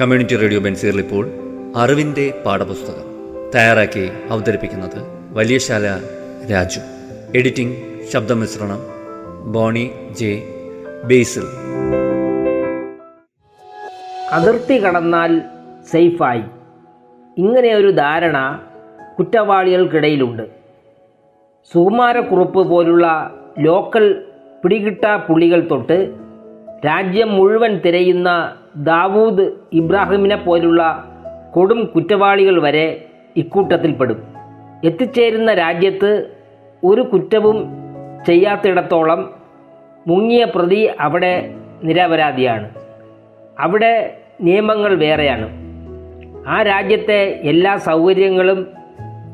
Community radio ബെൻസീറിൽ ഇപ്പോൾ അറിവിന്റെ പാഠപുസ്തകം തയ്യാറാക്കി അവതരിപ്പിക്കുന്നത് വലിയശാല രാജു. എഡിറ്റിംഗ് ശബ്ദമിശ്രണം ബോണി ജെ ബേസിൽ. അതിർത്തി കടന്നാൽ സേഫായി. ഇങ്ങനെ ഒരു ധാരണ കുറ്റവാളികൾക്കിടയിലുണ്ട്. സുകുമാരക്കുറുപ്പ് പോലുള്ള ലോക്കൽ പിടികിട്ട പുള്ളികൾ തൊട്ട് രാജ്യം മുഴുവൻ തിരയുന്ന ദാവൂദ് ഇബ്രാഹിമിനെ പോലുള്ള കൊടും കുറ്റവാളികൾ വരെ ഇക്കൂട്ടത്തിൽപ്പെടും എത്തിച്ചേരുന്ന രാജ്യത്ത് ഒരു കുറ്റവും ചെയ്യാത്തിടത്തോളം മുങ്ങിയ പ്രതി അവിടെ നിരപരാധിയാണ്. അവിടെ നിയമങ്ങൾ വേറെയാണ്. ആ രാജ്യത്തെ എല്ലാ സൗകര്യങ്ങളും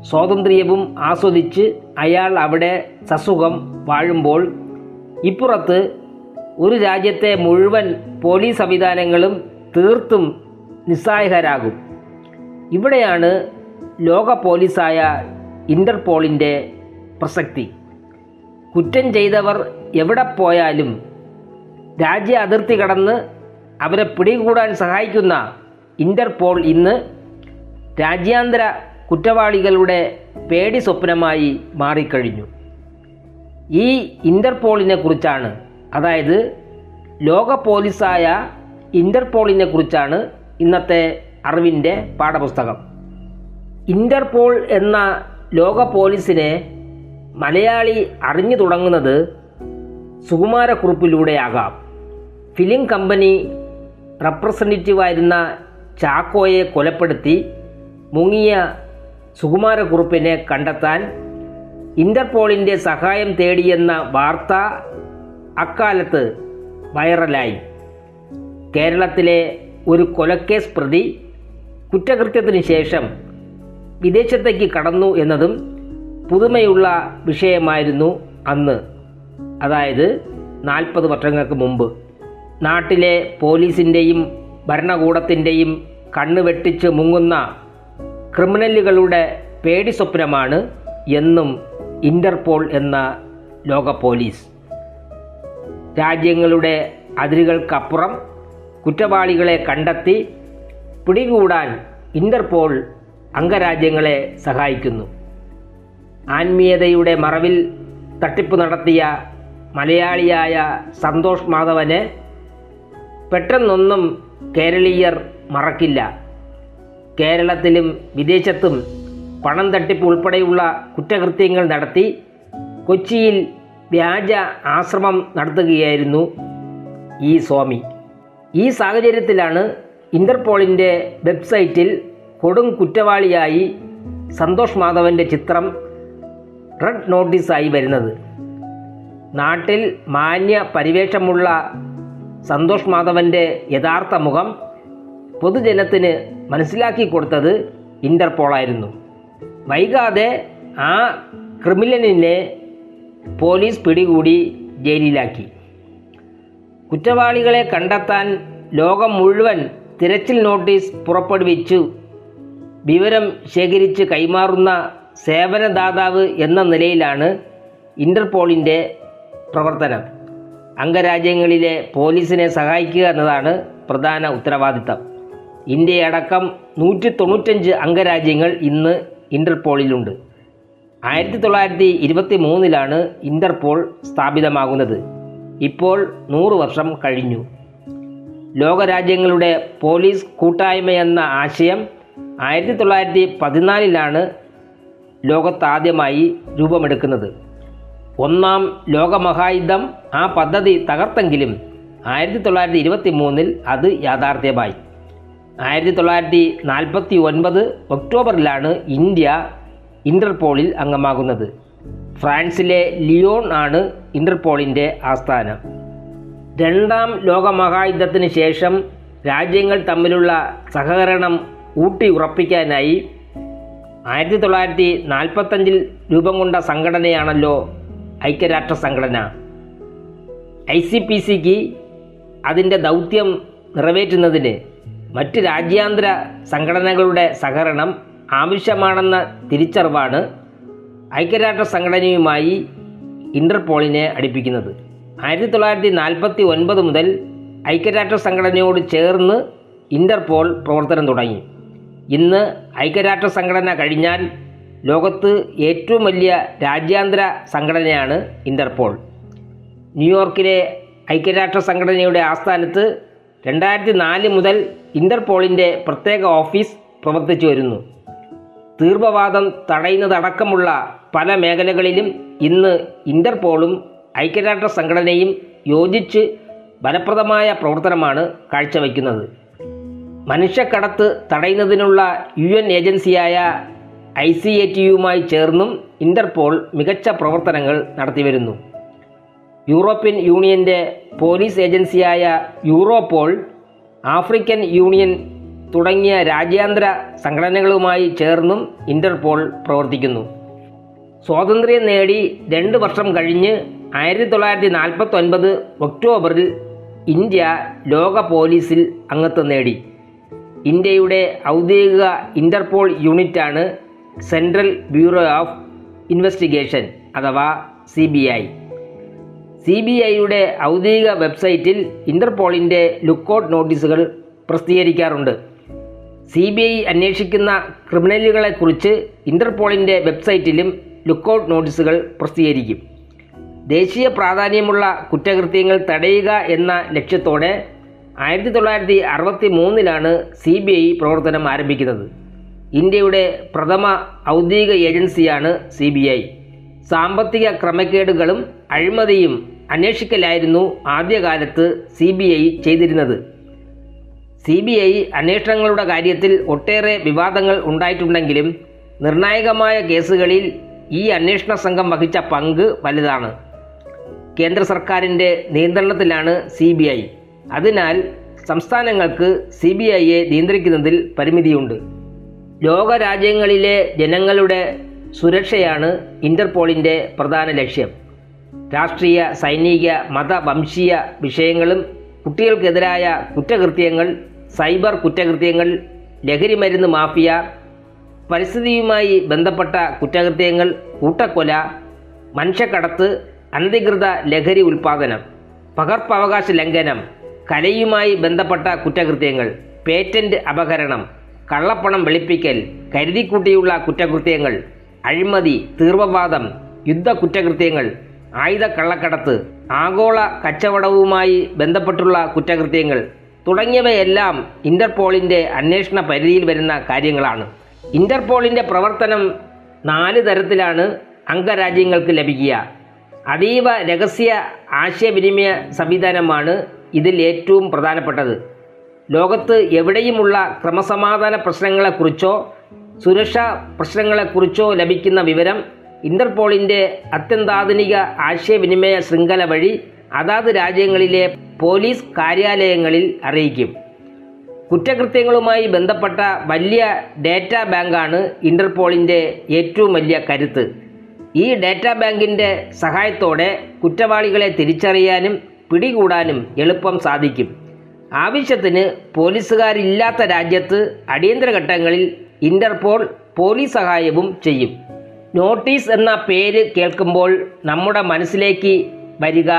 സ്വാതന്ത്ര്യവും ആസ്വദിച്ച് അയാൾ അവിടെ സസുഖം വാഴുമ്പോൾ ഇപ്പുറത്ത് ഒരു രാജ്യത്തെ മുഴുവൻ പോലീസ് സംവിധാനങ്ങളും തീർത്തും നിസ്സഹായകരാകും. ഇവിടെയാണ് ലോക പോലീസായ ഇന്റർപോളിന്റെ പ്രസക്തി. കുറ്റം ചെയ്തവർ എവിടെ പോയാലും രാജ്യ അതിർത്തി കടന്ന് അവരെ പിടികൂടാൻ സഹായിക്കുന്ന ഇന്റർപോൾ ഇന്ന് രാജ്യാന്തര കുറ്റവാളികളുടെ പേടി സ്വപ്നമായി മാറിക്കഴിഞ്ഞു. ഈ ഇന്റർപോളിനെ കുറിച്ചാണ് അതായത് ലോക പോലീസായ ഇന്റർപോളിനെ കുറിച്ചാണ് ഇന്നത്തെ അറിവിന്റെ പാഠപുസ്തകം. ഇന്റർപോൾ എന്ന ലോക പോലീസിനെ മലയാളി അറിഞ്ഞു തുടങ്ങുന്നത് സുകുമാരക്കുറിപ്പിലൂടെയാകാം. ഫിലിം കമ്പനി റെപ്രസെന്റേറ്റീവായിരുന്ന ചാക്കോയെ കൊലപ്പെടുത്തി മുങ്ങിയ സുകുമാരക്കുറുപ്പിനെ കണ്ടെത്താൻ ഇന്റർപോളിന്റെ സഹായം തേടിയെന്ന വാർത്ത അക്കാലത്ത് വൈറലായി. കേരളത്തിലെ ഒരു കൊലക്കേസ് പ്രതി കുറ്റകൃത്യത്തിന് ശേഷം വിദേശത്തേക്ക് കടന്നു എന്നതും പുതുമയുള്ള വിഷയമായിരുന്നു അന്ന്. അതായത് നാൽപ്പത് വർഷങ്ങൾക്ക് മുമ്പ്. നാട്ടിലെ പോലീസിന്റെയും ഭരണകൂടത്തിന്റെയും കണ്ണ് വെട്ടിച്ച് മുങ്ങുന്ന ക്രിമിനലുകളുടെ പേടി സ്വപ്നമാണ് എന്നും ഇന്റർപോൾ എന്ന ലോക പോലീസ്. രാജ്യങ്ങളുടെ അതിരുകൾക്കപ്പുറം കുറ്റവാളികളെ കണ്ടെത്തി പിടികൂടാൻ ഇന്റർപോൾ അംഗരാജ്യങ്ങളെ സഹായിക്കുന്നു. ആത്മീയതയുടെ മറവിൽ തട്ടിപ്പ് നടത്തിയ മലയാളിയായ സന്തോഷ് മാധവനെ പെട്ടെന്നൊന്നും കേരളീയർ മറക്കില്ല. കേരളത്തിലും വിദേശത്തും പണം തട്ടിപ്പ് ഉൾപ്പെടെയുള്ള കുറ്റകൃത്യങ്ങൾ നടത്തി കൊച്ചിയിൽ വ്യാജ ആശ്രമം നടത്തുകയായിരുന്നു ഈ സ്വാമി. ഈ സാഹചര്യത്തിലാണ് ഇന്റർപോളിന്റെ വെബ്സൈറ്റിൽ കൊടും കുറ്റവാളിയായി സന്തോഷ് മാധവന്റെ ചിത്രം റെഡ് നോട്ടീസായി വരുന്നത്. നാട്ടിൽ മാന്യ പരിവേഷമുള്ള സന്തോഷ് മാധവന്റെ യഥാർത്ഥ മുഖം പൊതുജനത്തിന് മനസ്സിലാക്കി കൊടുത്തത് ഇന്റർപോളായിരുന്നു വൈകാതെ ആ ക്രിമിനലിനെ പോലീസ് പിടികൂടി ജയിലിലാക്കി. കുറ്റവാളികളെ കണ്ടെത്താൻ ലോകം മുഴുവൻ തിരച്ചിൽ നോട്ടീസ് പുറപ്പെടുവിച്ചു. വിവരം ശേഖരിച്ച് കൈമാറുന്ന സേവനദാതാവ് എന്ന നിലയിലാണ് ഇന്റർപോളിന്റെ പ്രവർത്തനം. അംഗരാജ്യങ്ങളിലെ പോലീസിനെ സഹായിക്കുക എന്നതാണ് പ്രധാന ഉത്തരവാദിത്തം. ഇന്ത്യയടക്കം നൂറ്റി തൊണ്ണൂറ്റഞ്ച് അംഗരാജ്യങ്ങൾ ഇന്ന് ഇന്റർപോളിലുണ്ട് ആയിരത്തി തൊള്ളായിരത്തി ഇരുപത്തി മൂന്നിലാണ് ഇന്റർപോൾ സ്ഥാപിതമാകുന്നത്. ഇപ്പോൾ നൂറ് വർഷം കഴിഞ്ഞു. ലോകരാജ്യങ്ങളുടെ പോലീസ് കൂട്ടായ്മയെന്ന ആശയം ആയിരത്തി തൊള്ളായിരത്തി പതിനാലിലാണ് ലോകത്താദ്യമായി രൂപമെടുക്കുന്നത്. ഒന്നാം ലോകമഹായുദ്ധം ആ പദ്ധതി തകർത്തെങ്കിലും ആയിരത്തി തൊള്ളായിരത്തി ഇരുപത്തി മൂന്നിൽ അത് യാഥാർത്ഥ്യമായി. ആയിരത്തി തൊള്ളായിരത്തി നാൽപ്പത്തി ഒൻപത് ഒക്ടോബറിലാണ് ഇന്ത്യ ഇന്റർപോളിൽ അംഗമാകുന്നത്. ഫ്രാൻസിലെ ലിയോൺ ആണ് ഇന്റർപോളിന്റെ ആസ്ഥാനം. രണ്ടാം ലോകമഹായുദ്ധത്തിന് ശേഷം രാജ്യങ്ങൾ തമ്മിലുള്ള സഹകരണം ഊട്ടി ഉറപ്പിക്കാനായി ആയിരത്തി തൊള്ളായിരത്തി നാൽപ്പത്തഞ്ചിൽ രൂപം കൊണ്ട സംഘടനയാണല്ലോ ഐക്യരാഷ്ട്ര സംഘടന ഐ സി പി സിക്ക് അതിന്റെ ദൗത്യം നിറവേറ്റുന്നതിന് മറ്റ് രാജ്യാന്തര സംഘടനകളുടെ സഹകരണം ആവശ്യമാണെന്ന തിരിച്ചറിവാണ് ഐക്യരാഷ്ട്ര സംഘടനയുമായി ഇന്റർപോളിനെ അടുപ്പിക്കുന്നത്. ആയിരത്തി തൊള്ളായിരത്തി നാൽപ്പത്തി ഒൻപത് മുതൽ ഐക്യരാഷ്ട്ര സംഘടനയോട് ചേർന്ന് ഇന്റർപോൾ പ്രവർത്തനം തുടങ്ങി. ഇന്ന് ഐക്യരാഷ്ട്ര സംഘടന കഴിഞ്ഞാൽ ലോകത്ത് ഏറ്റവും വലിയ രാജ്യാന്തര സംഘടനയാണ് ഇന്റർപോൾ. ന്യൂയോർക്കിലെ ഐക്യരാഷ്ട്ര സംഘടനയുടെ ആസ്ഥാനത്ത് രണ്ടായിരത്തി നാല് മുതൽ ഇന്റർപോളിന്റെ പ്രത്യേക ഓഫീസ് പ്രവർത്തിച്ചു വരുന്നു. തീവ്രവാദം തടയുന്നതടക്കമുള്ള പല മേഖലകളിലും ഇന്ന് ഇന്റർപോളും ഐക്യരാഷ്ട്ര സംഘടനയും യോജിച്ച് ഫലപ്രദമായ പ്രവർത്തനമാണ് കാഴ്ചവെക്കുന്നത്. മനുഷ്യക്കടത്ത് തടയുന്നതിനുള്ള യു എൻ ഏജൻസിയായ ഐ സി എ ടി യുമായി ചേർന്നും ഇന്റർപോൾ മികച്ച പ്രവർത്തനങ്ങൾ നടത്തിവരുന്നു. യൂറോപ്യൻ യൂണിയന്റെ പോലീസ് ഏജൻസിയായ യൂറോപോൾ ആഫ്രിക്കൻ യൂണിയൻ തുടങ്ങിയ രാജ്യാന്തര സംഘടനകളുമായി ചേർന്നും ഇന്റർപോൾ പ്രവർത്തിക്കുന്നു. സ്വാതന്ത്ര്യം നേടി രണ്ട് വർഷം കഴിഞ്ഞ് ആയിരത്തി തൊള്ളായിരത്തി നാൽപ്പത്തി ഒൻപത് ഒക്ടോബറിൽ ഇന്ത്യ ലോക പോലീസിൽ അംഗത്വം നേടി. ഇന്ത്യയുടെ ഔദ്യോഗിക ഇന്റർപോൾ യൂണിറ്റാണ് സെൻട്രൽ ബ്യൂറോ ഓഫ് ഇൻവെസ്റ്റിഗേഷൻ അഥവാ C B I. C B ഐയുടെ ഔദ്യോഗിക വെബ്സൈറ്റിൽ ഇന്റർപോളിന്റെ ലുക്കൗട്ട് നോട്ടീസുകൾ പ്രസിദ്ധീകരിക്കാറുണ്ട്. സി ബി ഐ അന്വേഷിക്കുന്ന ക്രിമിനലുകളെക്കുറിച്ച് ഇന്റർപോളിന്റെ വെബ്സൈറ്റിലും ലുക്കൗട്ട് നോട്ടീസുകൾ പ്രസിദ്ധീകരിക്കും. ദേശീയ പ്രാധാന്യമുള്ള കുറ്റകൃത്യങ്ങൾ തടയുക എന്ന ലക്ഷ്യത്തോടെ ആയിരത്തി തൊള്ളായിരത്തി അറുപത്തി മൂന്നിലാണ് സി ബി ഐ പ്രവർത്തനം ആരംഭിക്കുന്നത്. ഇന്ത്യയുടെ പ്രഥമ ഔദ്യോഗിക ഏജൻസിയാണ് സി ബി ഐ. സാമ്പത്തിക ക്രമക്കേടുകളും അഴിമതിയും അന്വേഷിക്കലായിരുന്നു ആദ്യകാലത്ത് സി ബി ഐ ചെയ്തിരുന്നത്. സി ബി ഐ അന്വേഷണങ്ങളുടെ കാര്യത്തിൽ ഒട്ടേറെ വിവാദങ്ങൾ ഉണ്ടായിട്ടുണ്ടെങ്കിലും നിർണായകമായ കേസുകളിൽ ഈ അന്വേഷണ സംഘം വഹിച്ച പങ്ക് വലുതാണ്. കേന്ദ്ര സർക്കാരിന്റെ നിയന്ത്രണത്തിലാണ് സി ബി ഐ. അതിനാൽ സംസ്ഥാനങ്ങൾക്ക് സി ബി ഐയെ നിയന്ത്രിക്കുന്നതിൽ പരിമിതിയുണ്ട്. ലോകരാജ്യങ്ങളിലെ ജനങ്ങളുടെ സുരക്ഷയാണ് ഇന്റർപോളിന്റെ പ്രധാന ലക്ഷ്യം. രാഷ്ട്രീയ സൈനിക മത വംശീയ വിഷയങ്ങളും കുട്ടികൾക്കെതിരായ കുറ്റകൃത്യങ്ങൾ സൈബർ കുറ്റകൃത്യങ്ങൾ ലഹരിമരുന്ന് മാഫിയ പരിസ്ഥിതിയുമായി ബന്ധപ്പെട്ട കുറ്റകൃത്യങ്ങൾ കൂട്ടക്കൊല മനുഷ്യക്കടത്ത് അനധികൃത ലഹരി ഉൽപ്പാദനം പകർപ്പവകാശ ലംഘനം കലയുമായി ബന്ധപ്പെട്ട കുറ്റകൃത്യങ്ങൾ പേറ്റന്റ് അപഹരണം കള്ളപ്പണം വെളുപ്പിക്കൽ കരുതിക്കൂട്ടിയുള്ള കുറ്റകൃത്യങ്ങൾ അഴിമതി തീർവവാദം യുദ്ധ കുറ്റകൃത്യങ്ങൾ ആയുധ കള്ളക്കടത്ത് ആഗോള കച്ചവടവുമായി ബന്ധപ്പെട്ടുള്ള കുറ്റകൃത്യങ്ങൾ തുടങ്ങിയവയെല്ലാം ഇന്റർപോളിന്റെ അന്വേഷണ പരിധിയിൽ വരുന്ന കാര്യങ്ങളാണ്. ഇന്റർപോളിന്റെ പ്രവർത്തനം നാല് തരത്തിലാണ് അംഗരാജ്യങ്ങൾക്ക് ലഭിക്കുക. അതീവ രഹസ്യ ആശയവിനിമയ സംവിധാനമാണ് ഇതിൽ ഏറ്റവും പ്രധാനപ്പെട്ടത്. ലോകത്ത് എവിടെയുമുള്ള ക്രമസമാധാന പ്രശ്നങ്ങളെക്കുറിച്ചോ സുരക്ഷാ പ്രശ്നങ്ങളെക്കുറിച്ചോ ലഭിക്കുന്ന വിവരം ഇന്റർപോളിന്റെ അത്യന്താധുനിക ആശയവിനിമയ ശൃംഖല വഴി അതാത് രാജ്യങ്ങളിലെ പോലീസ് കാര്യാലയങ്ങളിൽ അറിയിക്കും. കുറ്റകൃത്യങ്ങളുമായി ബന്ധപ്പെട്ട വലിയ ഡാറ്റാ ബാങ്കാണ് ഇന്റർപോളിന്റെ ഏറ്റവും വലിയ കരുത്ത്. ഈ ഡാറ്റാ ബാങ്കിന്റെ സഹായത്തോടെ കുറ്റവാളികളെ തിരിച്ചറിയാനും പിടികൂടാനും എളുപ്പം സാധിക്കും. ആവശ്യത്തിന് പോലീസുകാരില്ലാത്ത രാജ്യത്ത് അടിയന്തര ഘട്ടങ്ങളിൽ ഇന്റർപോൾ പോലീസ് സഹായവും ചെയ്യും. നോട്ടീസ് എന്ന പേര് കേൾക്കുമ്പോൾ നമ്മുടെ മനസ്സിലേക്ക് വരിക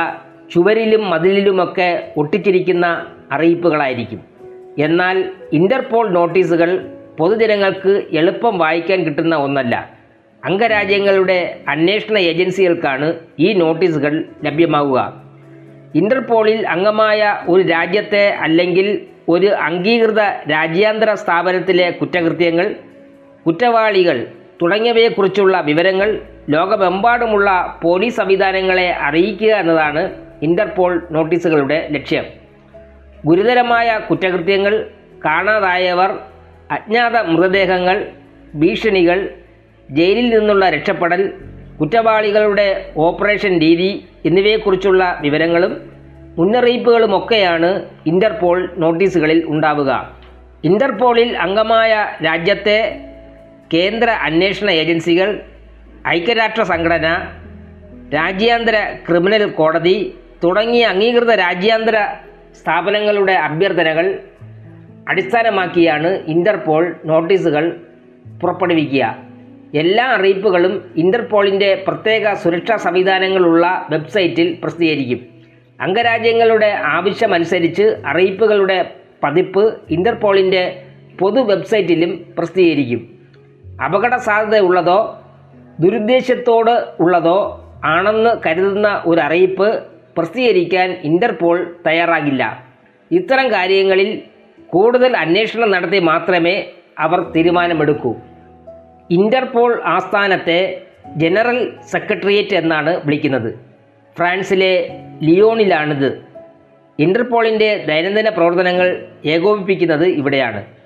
ചുവരിലും മതിലിലുമൊക്കെ ഒട്ടിച്ചിരിക്കുന്ന അറിയിപ്പുകളായിരിക്കും. എന്നാൽ ഇന്റർപോൾ നോട്ടീസുകൾ പൊതുജനങ്ങൾക്ക് എളുപ്പം വായിക്കാൻ കിട്ടുന്ന ഒന്നല്ല. അംഗരാജ്യങ്ങളുടെ അന്വേഷണ ഏജൻസികൾക്കാണ് ഈ നോട്ടീസുകൾ ലഭ്യമാവുക. ഇന്റർപോളിൽ അംഗമായ ഒരു രാജ്യത്തെ അല്ലെങ്കിൽ ഒരു അംഗീകൃത രാജ്യാന്തര സ്ഥാപനത്തിലെ കുറ്റകൃത്യങ്ങൾ കുറ്റവാളികൾ തുടങ്ങിയവയെക്കുറിച്ചുള്ള വിവരങ്ങൾ ലോകമെമ്പാടുമുള്ള പോലീസ് സംവിധാനങ്ങളെ അറിയിക്കുക എന്നതാണ് ഇന്റർപോൾ നോട്ടീസുകളുടെ ലക്ഷ്യം. ഗുരുതരമായ കുറ്റകൃത്യങ്ങൾ കാണാതായവർ അജ്ഞാത മൃതദേഹങ്ങൾ ഭീഷണികൾ ജയിലിൽ നിന്നുള്ള രക്ഷപ്പെടൽ കുറ്റവാളികളുടെ ഓപ്പറേഷൻ രീതി എന്നിവയെക്കുറിച്ചുള്ള വിവരങ്ങളും മുന്നറിയിപ്പുകളുമൊക്കെയാണ് ഇന്റർപോൾ നോട്ടീസുകളിൽ ഉണ്ടാവുക. ഇന്റർപോളിൽ അംഗമായ രാജ്യത്തെ കേന്ദ്ര അന്വേഷണ ഏജൻസികൾ ഐക്യരാഷ്ട്ര സംഘടന രാജ്യാന്തര ക്രിമിനൽ കോടതി തുടങ്ങിയ അംഗീകൃത രാജ്യാന്തര സ്ഥാപനങ്ങളുടെ അഭ്യർത്ഥനകൾ അടിസ്ഥാനമാക്കിയാണ് ഇന്റർപോൾ നോട്ടീസുകൾ പുറപ്പെടുവിക്കുക. എല്ലാ അറിയിപ്പുകളും ഇന്റർപോളിന്റെ പ്രത്യേക സുരക്ഷാ സംവിധാനങ്ങളുള്ള വെബ്സൈറ്റിൽ പ്രസിദ്ധീകരിക്കും. അംഗരാജ്യങ്ങളുടെ ആവശ്യമനുസരിച്ച് അറിയിപ്പുകളുടെ പതിപ്പ് ഇന്റർപോളിന്റെ പൊതു വെബ്സൈറ്റിലും പ്രസിദ്ധീകരിക്കും. അപകട സാധ്യതയുള്ളതോ ദുരുദ്ദേശത്തോട് ഉള്ളതോ ആണെന്ന് കരുതുന്ന ഒരു അറിയിപ്പ് പ്രസിദ്ധീകരിക്കാൻ ഇന്റർപോൾ തയ്യാറാകില്ല. ഇത്തരം കാര്യങ്ങളിൽ കൂടുതൽ അന്വേഷണം നടത്തി മാത്രമേ അവർ തീരുമാനമെടുക്കൂ. ഇന്റർപോൾ ആസ്ഥാനത്തെ ജനറൽ സെക്രട്ടേറിയറ്റ് എന്നാണ് വിളിക്കുന്നത്. ഫ്രാൻസിലെ ലിയോണിലാണിത്. ഇന്റർപോളിന്റെ ദൈനംദിന പ്രവർത്തനങ്ങൾ ഏകോപിപ്പിക്കുന്നത് ഇവിടെയാണ്.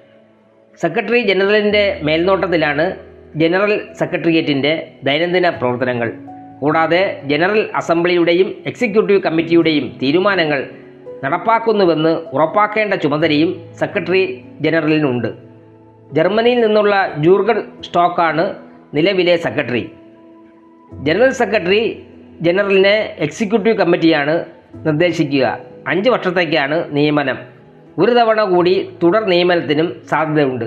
സെക്രട്ടറി ജനറലിന്റെ മേൽനോട്ടത്തിലാണ് ജനറൽ സെക്രട്ടേറിയറ്റിന്റെ ദൈനംദിന പ്രവർത്തനങ്ങൾ. കൂടാതെ ജനറൽ അസംബ്ലിയുടെയും എക്സിക്യൂട്ടീവ് കമ്മിറ്റിയുടെയും തീരുമാനങ്ങൾ നടപ്പാക്കുന്നുവെന്ന് ഉറപ്പാക്കേണ്ട ചുമതലയും സെക്രട്ടറി ജനറലിനുണ്ട്. ജർമ്മനിയിൽ നിന്നുള്ള ജൂർഗൻ സ്റ്റോക്കാണ് നിലവിലെ സെക്രട്ടറി. ജനറൽ സെക്രട്ടറി ജനറലിനെ എക്സിക്യൂട്ടീവ് കമ്മിറ്റിയാണ് നിർദ്ദേശിക്കുക. അഞ്ച് വർഷത്തേക്കാണ് നിയമനം. ഒരു തവണ കൂടി തുടർ നിയമനത്തിനും സാധ്യതയുണ്ട്.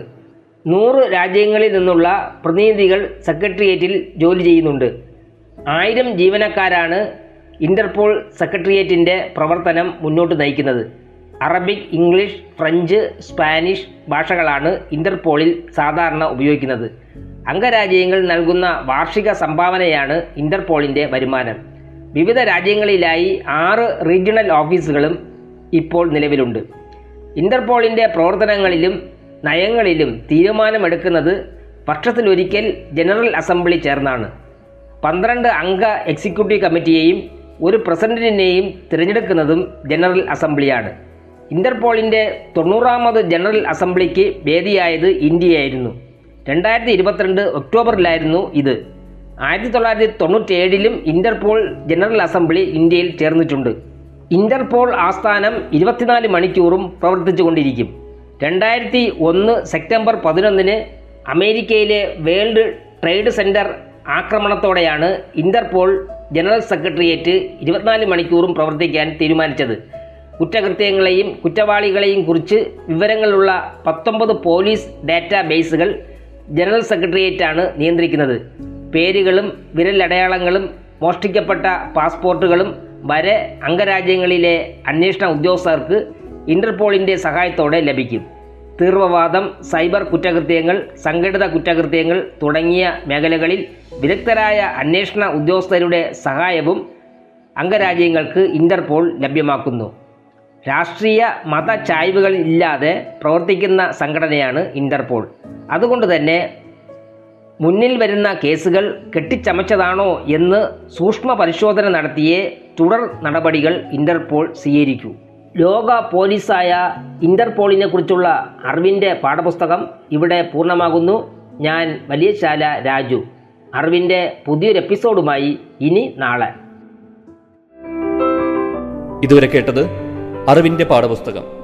നൂറ് രാജ്യങ്ങളിൽ നിന്നുള്ള പ്രതിനിധികൾ സെക്രട്ടേറിയറ്റിൽ ജോലി ചെയ്യുന്നുണ്ട്. ആയിരം ജീവനക്കാരാണ് ഇന്റർപോൾ സെക്രട്ടേറിയറ്റിന്റെ പ്രവർത്തനം മുന്നോട്ട് നയിക്കുന്നത്. അറബിക് ഇംഗ്ലീഷ് ഫ്രഞ്ച് സ്പാനിഷ് ഭാഷകളാണ് ഇന്റർപോളിൽ സാധാരണ ഉപയോഗിക്കുന്നത്. അംഗരാജ്യങ്ങൾ നൽകുന്ന വാർഷിക സംഭാവനയാണ് ഇന്റർപോളിന്റെ വരുമാനം. വിവിധ രാജ്യങ്ങളിലായി ആറ് റീജിയണൽ ഓഫീസുകളും ഇപ്പോൾ നിലവിലുണ്ട്. ഇന്റർപോളിന്റെ പ്രവർത്തനങ്ങളിലും നയങ്ങളിലും തീരുമാനമെടുക്കുന്നത് വർഷത്തിലൊരിക്കൽ ജനറൽ അസംബ്ലി ചേർന്നാണ് പന്ത്രണ്ട് അംഗ എക്സിക്യൂട്ടീവ് കമ്മിറ്റിയെയും ഒരു പ്രസിഡന്റിനെയും തിരഞ്ഞെടുക്കുന്നതും ജനറൽ അസംബ്ലിയാണ്. ഇന്റർപോളിന്റെ തൊണ്ണൂറാമത് ജനറൽ അസംബ്ലിക്ക് വേദിയായത് ഇന്ത്യയായിരുന്നു. രണ്ടായിരത്തി ഇരുപത്തിരണ്ട് ഒക്ടോബറിലായിരുന്നു ഇത്. ആയിരത്തി തൊള്ളായിരത്തി തൊണ്ണൂറ്റേഴിലും ഇന്റർപോൾ ജനറൽ അസംബ്ലി ഇന്ത്യയിൽ ചേർന്നിട്ടുണ്ട്. ഇന്റർപോൾ ആസ്ഥാനം ഇരുപത്തിനാല് മണിക്കൂറും പ്രവർത്തിച്ചുകൊണ്ടിരിക്കും. രണ്ടായിരത്തി ഒന്ന് സെപ്റ്റംബർ പതിനൊന്നിന് അമേരിക്കയിലെ വേൾഡ് ട്രേഡ് സെന്റർ ആക്രമണത്തോടെയാണ് ഇന്റർപോൾ ജനറൽ സെക്രട്ടേറിയറ്റ് ഇരുപത്തിനാല് മണിക്കൂറും പ്രവർത്തിക്കാൻ തീരുമാനിച്ചത്. കുറ്റകൃത്യങ്ങളെയും കുറ്റവാളികളെയും കുറിച്ച് വിവരങ്ങളുള്ള പത്തൊമ്പത് പോലീസ് ഡാറ്റാ ബേസുകൾ ജനറൽ സെക്രട്ടേറിയറ്റാണ് നിയന്ത്രിക്കുന്നത്. പേരുകളും വിരലടയാളങ്ങളും മോഷ്ടിക്കപ്പെട്ട പാസ്പോർട്ടുകളും വരെ അംഗരാജ്യങ്ങളിലെ അന്വേഷണ ഉദ്യോഗസ്ഥർക്ക് ഇന്റർപോളിന്റെ സഹായത്തോടെ ലഭിക്കും. തീവ്രവാദം സൈബർ കുറ്റകൃത്യങ്ങൾ സംഘടിത കുറ്റകൃത്യങ്ങൾ തുടങ്ങിയ മേഖലകളിൽ വിദഗ്ധരായ അന്വേഷണ ഉദ്യോഗസ്ഥരുടെ സഹായവും അംഗരാജ്യങ്ങൾക്ക് ഇന്റർപോൾ ലഭ്യമാക്കുന്നു. രാഷ്ട്രീയ മത ചായ്വുകൾ ഇല്ലാതെ പ്രവർത്തിക്കുന്ന സംഘടനയാണ് ഇന്റർപോൾ അതുകൊണ്ട് തന്നെ മുന്നിൽ വരുന്ന കേസുകൾ കെട്ടിച്ചമച്ചതാണോ എന്ന് സൂക്ഷ്മ പരിശോധന നടത്തിയേ തുടർ നടപടികൾ ഇന്റർപോൾ സ്വീകരിക്കൂ. ലോക പോലീസായ ഇന്റർപോളിനെ കുറിച്ചുള്ള അറിവിന്റെ പാഠപുസ്തകം ഇവിടെ പൂർണമാകുന്നു. ഞാൻ വലിയശാല രാജു. അറിവിന്റെ പുതിയൊരു എപ്പിസോഡുമായി ഇനി നാളെ. ഇതുവരെ കേട്ടത് അറിവിന്റെ പാഠപുസ്തകം.